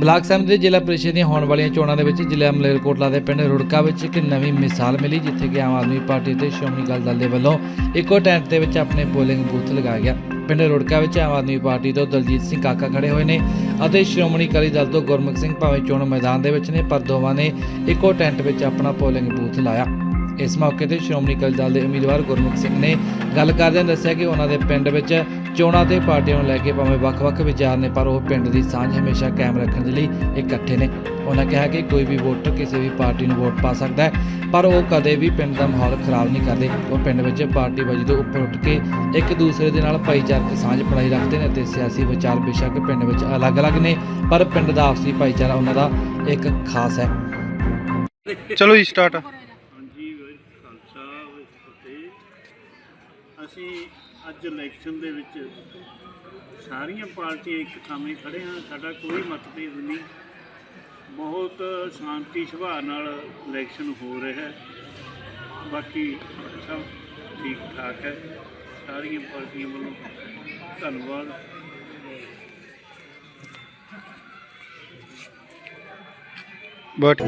Block ਸਮਿਤੀ ਦੇ ਜ਼ਿਲ੍ਹਾ ਪ੍ਰੀਸ਼ਦ ਦੀਆਂ ਹੋਣ ਵਾਲੀਆਂ ਚੋਣਾਂ ਦੇ ਵਿੱਚ ਜ਼ਿਲ੍ਹਾ ਮਲੇਰਕੋਟਲਾ ਦੇ ਪਿੰਡ ਰੁੜਕਾ ਵਿੱਚ ਇੱਕ ਨਵੀਂ ਮਿਸਾਲ ਮਿਲੀ, ਜਿੱਥੇ ਕਿ ਆਮ ਆਦਮੀ ਪਾਰਟੀ ਤੇ ਸ਼੍ਰੋਮਣੀ ਅਕਾਲੀ ਦਲ ਦੇ ਵੱਲੋਂ ਇੱਕੋ ਟੈਂਟ ਦੇ ਵਿੱਚ ਆਪਣੇ ਪੋਲਿੰਗ ਬੂਥ ਲਗਾਇਆ ਗਿਆ। ਪਿੰਡ ਰੁੜਕਾ ਵਿੱਚ ਆਮ ਆਦਮੀ ਪਾਰਟੀ ਤੋਂ ਦਲਜੀਤ ਸਿੰਘ ਕਾਕਾ ਖੜੇ ਹੋਏ ਨੇ ਅਤੇ ਸ਼੍ਰੋਮਣੀ ਅਕਾਲੀ ਦਲ ਤੋਂ ਗੁਰਮੁਖ ਸਿੰਘ ਭਾਵੇਂ ਚੋਣ ਮੈਦਾਨ ਦੇ ਵਿੱਚ ਨੇ, ਪਰ ਦੋਵਾਂ ਨੇ ਇੱਕੋ ਟੈਂਟ ਵਿੱਚ ਆਪਣਾ ਪੋਲਿੰਗ ਬੂਥ ਲਾਇਆ। ਇਸ ਮੌਕੇ ਤੇ ਸ਼੍ਰੋਮਣੀ ਅਕਾਲੀ ਦਲ ਦੇ ਉਮੀਦਵਾਰ ਗੁਰਮੁਖ ਸਿੰਘ ਨੇ ਗੱਲ ਕਰਦਿਆਂ ਦੱਸਿਆ ਕਿ ਉਹਨਾਂ ਦੇ ਪਿੰਡ ਵਿੱਚ ਚੋਣਾਂ ਤੇ ਪਾਰਟੀਆਂ ਨੂੰ ਲੈ ਕੇ ਭਾਵੇਂ ਵੱਖ-ਵੱਖ ਵਿਚਾਰ ਨੇ, ਪਰ ਉਹ ਪਿੰਡ ਦੀ ਸਾਂਝ ਹਮੇਸ਼ਾ ਕਾਇਮ ਰੱਖਣ ਦੇ ਲਈ ਇਕੱਠੇ ਨੇ। ਉਹਨਾਂ ਕਿਹਾ ਕਿ ਕੋਈ ਵੀ ਵੋਟਰ ਕਿਸੇ ਵੀ ਪਾਰਟੀ ਨੂੰ ਵੋਟ ਪਾ ਸਕਦਾ ਹੈ, ਪਰ ਉਹ ਕਦੇ ਵੀ ਪਿੰਡ ਦਾ ਮਾਹੌਲ ਖਰਾਬ ਨਹੀਂ ਕਰਦੇ। ਉਹ ਪਿੰਡ ਵਿੱਚ ਪਾਰਟੀ ਵਜੋਂ ਤੋਂ ਉੱਪਰ ਉੱਠ ਕੇ ਇੱਕ ਦੂਸਰੇ ਦੇ ਨਾਲ ਭਾਈਚਾਰਕ ਸਾਂਝ ਬਣਾਈ ਰੱਖਦੇ ਨੇ ਅਤੇ ਸਿਆਸੀ ਵਿਚਾਰ ਬੇਸ਼ੱਕ ਪਿੰਡ ਵਿੱਚ ਅਲੱਗ-ਅਲੱਗ ਨੇ, ਪਰ ਪਿੰਡ ਦਾ ਆਪਸੀ ਭਾਈਚਾਰਾ ਉਹਨਾਂ ਦਾ ਇੱਕ ਖਾਸ ਹੈ। ਚਲੋ ਜੀ ਸਟਾਰਟ ਹਾਂਜੀ ਵਾਹਿਗੁਰੂ ਜੀ ਕਾ ਖਾਲਸਾ ਵਾਹਿਗੁਰੂ ਜੀ ਕੀ ਫਤਿਹ ਅਸੀਂ ਅੱਜ ਇਲੈਕਸ਼ਨ ਦੇ ਵਿੱਚ ਸਾਰੀਆਂ ਪਾਰਟੀਆਂ ਇੱਕ ਥਾਵੇਂ ਖੜੇ ਹਾਂ। ਸਾਡਾ ਕੋਈ ਮਤਭੇਦ ਨਹੀਂ। ਬਹੁਤ ਸ਼ਾਂਤੀ ਸੁਭਾਅ ਨਾਲ ਇਲੈਕਸ਼ਨ ਹੋ ਰਿਹਾ ਹੈ। ਬਾਕੀ ਸਭ ਠੀਕ ਠਾਕ ਹੈ। ਸਾਰੀਆਂ ਪਾਰਟੀਆਂ ਵੱਲੋਂ ਧੰਨਵਾਦ। ਬਟ